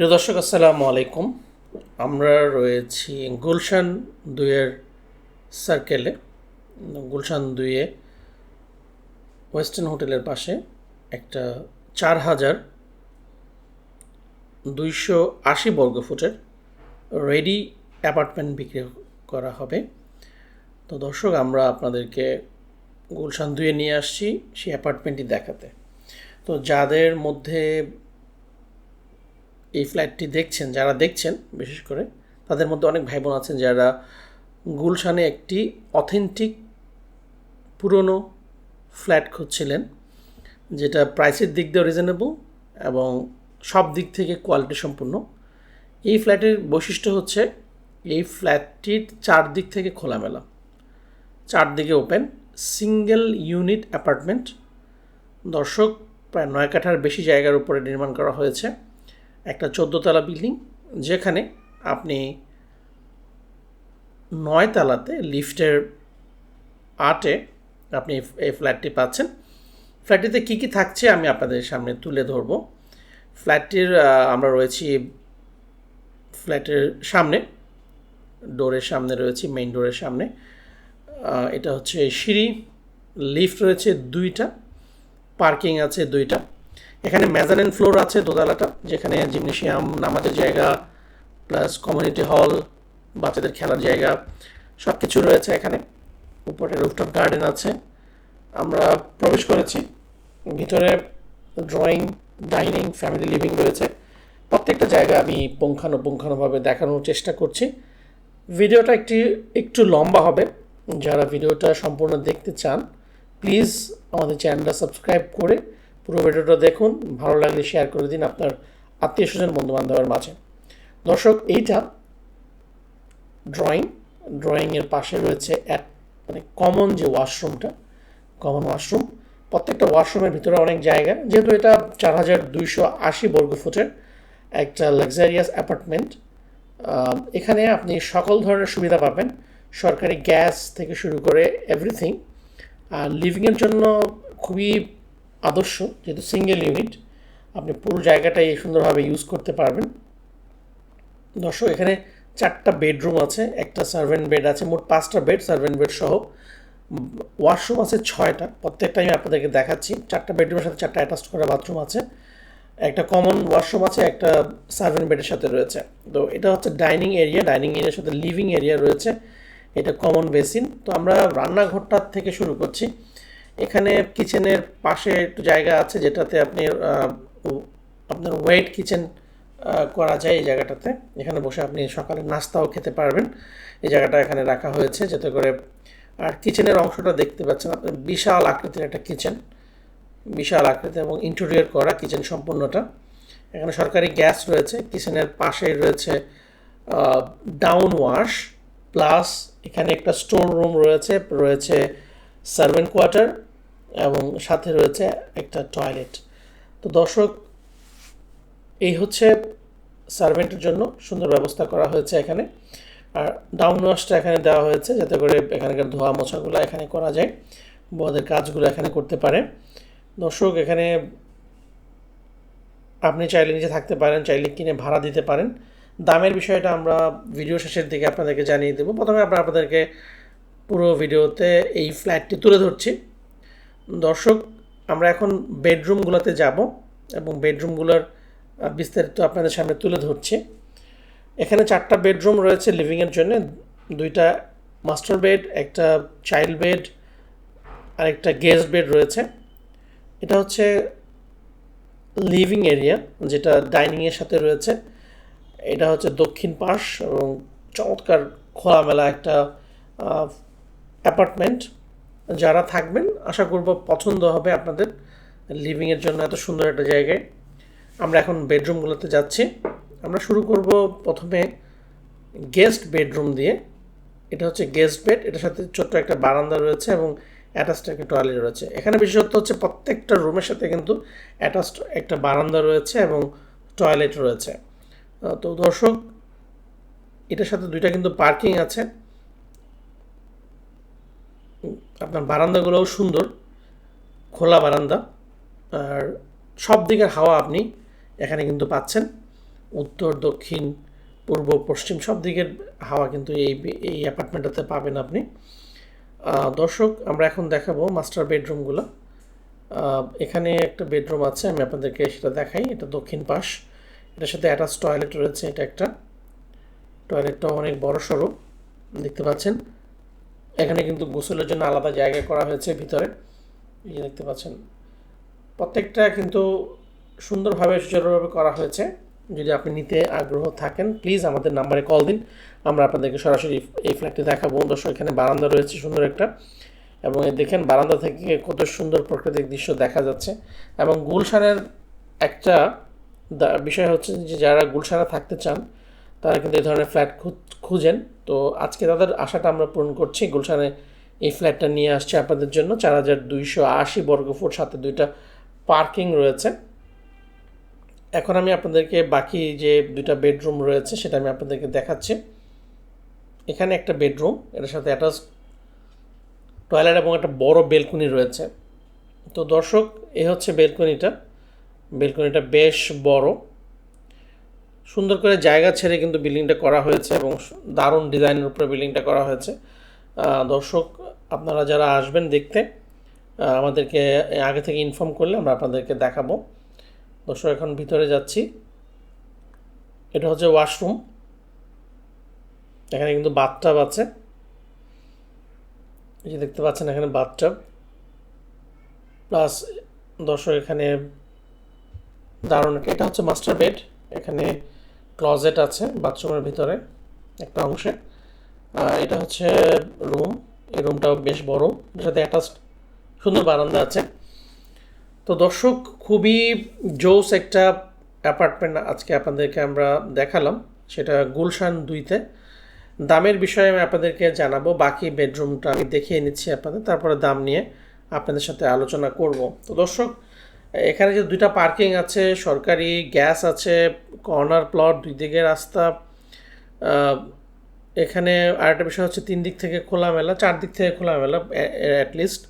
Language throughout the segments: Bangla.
প্রিয় দর্শক, আসসালামু আলাইকুম। আমরা রয়েছি গুলশান দুইয়ের সার্কেলে গুলশান দুইয়ে ওয়েস্টার্ন হোটেলের পাশে একটা চার হাজার দুইশো আশি বর্গ ফুটের রেডি অ্যাপার্টমেন্ট বিক্রি করা হবে। তো দর্শক, আমরা আপনাদেরকে গুলশান দুয়ে নিয়ে আসছি সেই অ্যাপার্টমেন্টটি দেখাতে। তো যাদের মধ্যে এই ফ্ল্যাটটি দেখছেন, যারা দেখছেন, বিশেষ করে তাদের মধ্যে অনেক ভাই বোন আছেন যারা গুলশানে একটি অথেন্টিক পুরনো ফ্ল্যাট খুঁজছিলেন, যেটা প্রাইসের দিক দিয়েও রিজনেবল এবং সব দিক থেকে কোয়ালিটি সম্পূর্ণ। এই ফ্ল্যাটের বৈশিষ্ট্য হচ্ছে এই ফ্ল্যাটটির চারদিক থেকে খোলামেলা। চারদিকে ওপেন সিঙ্গেল ইউনিট অ্যাপার্টমেন্ট দর্শক, প্রায় নয় কাঠার বেশি জায়গার উপরে নির্মাণ করা হয়েছে। একটা চোদ্দোতলা বিল্ডিং, যেখানে আপনি নয় তালাতে লিফটের আটে আপনি এই ফ্ল্যাটটি পাচ্ছেন। ফ্ল্যাটটিতে কী কী থাকছে আমি আপনাদের সামনে তুলে ধরবো। ফ্ল্যাটটির আমরা রয়েছি ফ্ল্যাটের সামনে, ডোরের সামনে রয়েছি, মেইন ডোরের সামনে। এটা হচ্ছে সিঁড়ি, লিফট রয়েছে দুইটা, পার্কিং আছে দুইটা। এখানে মেজারেন ফ্লোর আছে দোতলাটা, যেখানে জিমনেশিয়াম নামাজের জায়গা, প্লাস কমিউনিটি হল, বাচ্চাদের খেলার জায়গা সব কিছু রয়েছে এখানে। উপরে রুফটপ গার্ডেন আছে। আমরা প্রবেশ করেছি। ভিতরে ড্রয়িং, ডাইনিং, ফ্যামিলি লিভিং রয়েছে। প্রত্যেকটা জায়গা আমি পুঙ্খানুপুঙ্খানুভাবে দেখানোর চেষ্টা করছি। ভিডিওটা একটি, একটু লম্বা হবে। যারা ভিডিওটা সম্পূর্ণ দেখতে চান, প্লিজ আমাদের চ্যানেলটা সাবস্ক্রাইব করে পুরো ভিডিওটা দেখুন, ভালো লাগলে শেয়ার করে দিন আপনার আত্মীয় স্বজন বন্ধু বান্ধবের মাঝে। দর্শক, এইটা ড্রয়িং ড্রয়িংয়ের পাশে রয়েছে এক মানে কমন যে ওয়াশরুমটা কমন ওয়াশরুম প্রত্যেকটা ওয়াশরুমের ভিতরে অনেক জায়গা, যেহেতু এটা চার হাজার দুইশো আশি বর্গ ফুটের একটা লাক্সারিয়াস অ্যাপার্টমেন্ট এখানে আপনি সকল ধরনের সুবিধা পাবেন। সরকারি গ্যাস থেকে শুরু করে এভরিথিং আর লিভিংয়ের জন্য খুবই আদর্শ, যেহেতু সিঙ্গেল ইউনিট আপনি পুরো জায়গাটাই সুন্দরভাবে ইউজ করতে পারবেন। দর্শক, এখানে চারটা বেডরুম আছে, একটা সার্ভেন্ট বেড আছে, মোট পাঁচটা বেড সার্ভেন্ট বেড সহ। ওয়াশরুম আছে ছয়টা, প্রত্যেকটা আমি আপনাদেরকে দেখাচ্ছি। চারটা বেডরুমের সাথে চারটা অ্যাটাচ করা বাথরুম আছে। একটা কমন ওয়াশরুম আছে, একটা সার্ভেন্ট বেডের সাথে রয়েছে। তো এটা হচ্ছে ডাইনিং এরিয়া ডাইনিং এরিয়ার সাথে লিভিং এরিয়া রয়েছে। এটা কমন বেসিন তো আমরা রান্নাঘরটার থেকে শুরু করছি। এখানে কিচেনের পাশে একটু জায়গা আছে যেটাতে আপনি আপনার ওয়েট কিচেন করা যায় এই জায়গাটাতে। এখানে বসে আপনি সকালে নাস্তাও খেতে পারবেন। এই জায়গাটা এখানে রাখা হয়েছে যাতে করে, আর কিচেনের অংশটা দেখতে পাচ্ছেন আপনার বিশাল আকৃতির একটা কিচেন বিশাল আকৃতি এবং ইন্টেরিয়র করা কিচেন সম্পূর্ণটা। এখানে সরকারি গ্যাস রয়েছে কিচেনের পাশে রয়েছে ডাউন ওয়াশ প্লাস এখানে একটা স্টোর রুম রয়েছে রয়েছে সার্ভেন্ট কোয়ার্টার এবং সাথে রয়েছে একটা টয়লেট তো দর্শক, এই হচ্ছে সার্ভেন্টের জন্য সুন্দর ব্যবস্থা করা হয়েছে এখানে। আর ডাউন ওয়াশটা এখানে দেওয়া হয়েছে যাতে করে এখানকার ধোয়া মোছাগুলো এখানে করা যায়, বদের কাজগুলো এখানে করতে পারে। দর্শক, এখানে আপনি চাইলে নিজে থাকতে পারেন, চাইলে কিনে ভাড়া দিতে পারেন। দামের বিষয়টা আমরা ভিডিও শেষের দিকে আপনাদেরকে জানিয়ে দেবো। প্রথমে আমরা আপনাদেরকে পুরো ভিডিওতে এই ফ্ল্যাটটি তুলে ধরছি। দর্শক, আমরা এখন বেডরুমগুলোতে যাব এবং বেডরুমগুলোর বিস্তারিত আপনাদের সামনে তুলে ধরছি। এখানে চারটা বেডরুম রয়েছে লিভিংয়ের জন্য। দুইটা মাস্টার বেড, একটা চাইল্ড বেড আর একটা গেস্ট বেড রয়েছে। এটা হচ্ছে লিভিং এরিয়া, যেটা ডাইনিংয়ের সাথে রয়েছে। এটা হচ্ছে দক্ষিণ পাশ এবং চমৎকার খোলামেলা একটা অ্যাপার্টমেন্ট। যারা থাকবেন, আশা করব পছন্দ হবে আপনাদের লিভিংয়ের জন্য এত সুন্দর একটা জায়গায়। আমরা এখন বেডরুমগুলোতে যাচ্ছি। আমরা শুরু করব প্রথমে গেস্ট বেডরুম দিয়ে। এটা হচ্ছে গেস্ট বেড এটার সাথে ছোট্ট একটা বারান্দা রয়েছে এবং অ্যাটাচড একটা টয়লেট রয়েছে। এখানে বিশেষত্ব হচ্ছে প্রত্যেকটা রুমের সাথে কিন্তু অ্যাটাচড একটা বারান্দা রয়েছে এবং টয়লেট রয়েছে। তো দর্শক, এটার সাথে দুইটা কিন্তু পার্কিং আছে। আপনার বারান্দাগুলোও সুন্দর, খোলা বারান্দা। আর সব দিকের হাওয়া আপনি এখানে কিন্তু পাচ্ছেন। উত্তর, দক্ষিণ, পূর্ব, পশ্চিম সব দিকের হাওয়া কিন্তু এই এই অ্যাপার্টমেন্টটাতে পাবেন আপনি। দর্শক, আমরা এখন দেখাবো মাস্টার বেডরুমগুলো। এখানে একটা বেডরুম আছে, আমি আপনাদেরকে সেটা দেখাই। এটা দক্ষিণ পাশ। এটার সাথে অ্যাটাচ টয়লেট রয়েছে, এটা একটা। টয়লেটটা অনেক বড় সড়ো দেখতে পাচ্ছেন। এখানে কিন্তু গোসলের জন্য আলাদা জায়গা করা হয়েছে ভিতরে। এই যে দেখতে পাচ্ছেন, প্রত্যেকটা কিন্তু সুন্দরভাবে, সুচারুভাবে করা হয়েছে। যদি আপনি নিতে আগ্রহ থাকেন প্লিজ আমাদের নাম্বারে কল দিন। আমরা আপনাদেরকে সরাসরি এই ফ্ল্যাটটি দেখাবো। দর্শক এখানে বারান্দা রয়েছে সুন্দর একটা। এবং দেখেন, বারান্দা থেকে কত সুন্দর প্রাকৃতিক দৃশ্য দেখা যাচ্ছে। এবং গুলশানের একটা বিষয় হচ্ছে যে, যারা গুলশানে থাকতে চান, তারা কিন্তু এই ধরনের ফ্ল্যাট খুঁজেন। তো আজকে তাদের আশাটা আমরা পূরণ করছি। গুলশানে এই ফ্ল্যাটটা নিয়ে আসছে আপনাদের জন্য। চার হাজার দুইশো আশি বর্গফুট সাথে দুইটা পার্কিং রয়েছে। এখন আমি আপনাদেরকে বাকি যে দুইটা বেডরুম রয়েছে, সেটা আমি আপনাদেরকে দেখাচ্ছি। এখানে একটা বেডরুম, এটার সাথে অ্যাটাচ টয়লেট এবং একটা বড় বেলকনি রয়েছে। তো দর্শক, এ হচ্ছে বেলকনিটা। বেলকনিটা বেশ বড়। সুন্দর করে জায়গা ছেড়ে কিন্তু বিল্ডিংটা করা হয়েছে এবং দারুণ ডিজাইনের উপরে বিল্ডিংটা করা হয়েছে। দর্শক, আপনারা যারা আসবেন দেখতে আমাদেরকে আগে থেকে ইনফর্ম করলে আমরা আপনাদেরকে দেখাবো। দর্শক, এখন ভিতরে যাচ্ছি। এটা হচ্ছে ওয়াশরুম এখানে কিন্তু বাথটাব আছে। এই যে দেখতে পাচ্ছেন এখানে বাথটাব প্লাস দর্শক, এখানে দারুণ, এটা হচ্ছে মাস্টার বেড এখানে ক্লজেট আছে বাথরুমের ভিতরে, একটা অংশে। এটা হচ্ছে রুম, এই রুমটাও বেশ বড়, এর সাথে অ্যাটাচ সুন্দর বারান্দা আছে। তো দর্শক, খুবই জোস একটা অ্যাপার্টমেন্ট আজকে আপনাদেরকে আমরা দেখালাম, সেটা গুলশান দুইতে। দামের বিষয়ে আমি আপনাদেরকে জানাব, বাকি বেডরুমটা আমি দেখিয়ে নিচ্ছি আপনাদের, তারপরে দাম নিয়ে আপনাদের সাথে আলোচনা করব। তো দর্শক, এখানে যে দুইটা পার্কিং আছে, সরকারি গ্যাস আছে কর্নার প্লট, দুই দিকে রাস্তা এখানে আরেকটা বিষয় হচ্ছে তিন দিক থেকে খোলামেলা, চার দিক থেকে খোলামেলা অ্যাটলিস্ট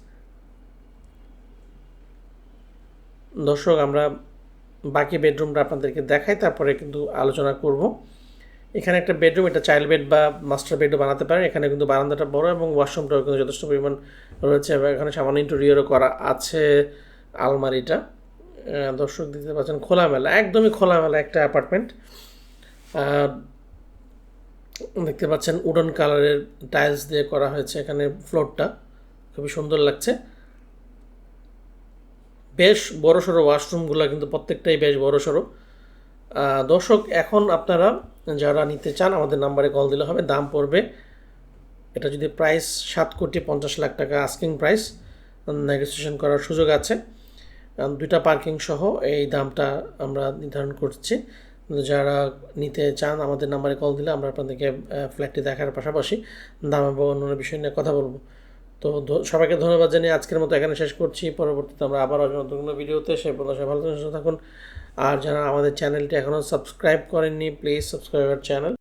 দর্শক, আমরা বাকি বেডরুমটা আপনাদেরকে দেখাই, তারপরে কিন্তু আলোচনা করব। এখানে একটা বেডরুম এটা চাইল্ড বেড বা মাস্টার বেডও বানাতে পারেন। এখানে কিন্তু বারান্দাটা বড় এবং ওয়াশরুমটাও কিন্তু যথেষ্ট পরিমাণ রয়েছে এবং এখানে সামান্য ইন্টেরিয়রও করা আছে আলমারিটা। দর্শক দেখতে পাচ্ছেন, খোলামেলা, একদমই খোলামেলা একটা অ্যাপার্টমেন্ট দেখতে পাচ্ছেন, উডন কালারের টাইলস দিয়ে করা হয়েছে এখানে ফ্লোরটা খুবই সুন্দর লাগছে। বেশ বড় সড়ো ওয়াশরুমগুলো কিন্তু প্রত্যেকটাই বেশ বড় সড়ো দর্শক, এখন আপনারা যারা নিতে চান, আমাদের নাম্বারে কল দিলে হবে। দাম পড়বে, এটা যদি প্রাইস সাত কোটি পঞ্চাশ লাখ টাকা আস্কিং প্রাইস নেগোসিয়েশন করার সুযোগ আছে। দুইটা পার্কিং সহ এই দামটা আমরা নির্ধারণ করছি। যারা নিতে চান আমাদের নাম্বারে কল দিলে আমরা আপনাদেরকে ফ্ল্যাটটি দেখার পাশাপাশি দাম এবং অন্যান্য বিষয় নিয়ে কথা বলব। তো সবাইকে ধন্যবাদ জানিয়ে আজকের মতো এখানে শেষ করছি। পরবর্তীতে আমরা আবার নতুন কোনো ভিডিওতে সে পর্যন্ত সবাই ভালো থাকুন, আর যারা আমাদের চ্যানেলটি এখনও সাবস্ক্রাইব করেননি প্লিজ সাবস্ক্রাইব আওয়ার চ্যানেল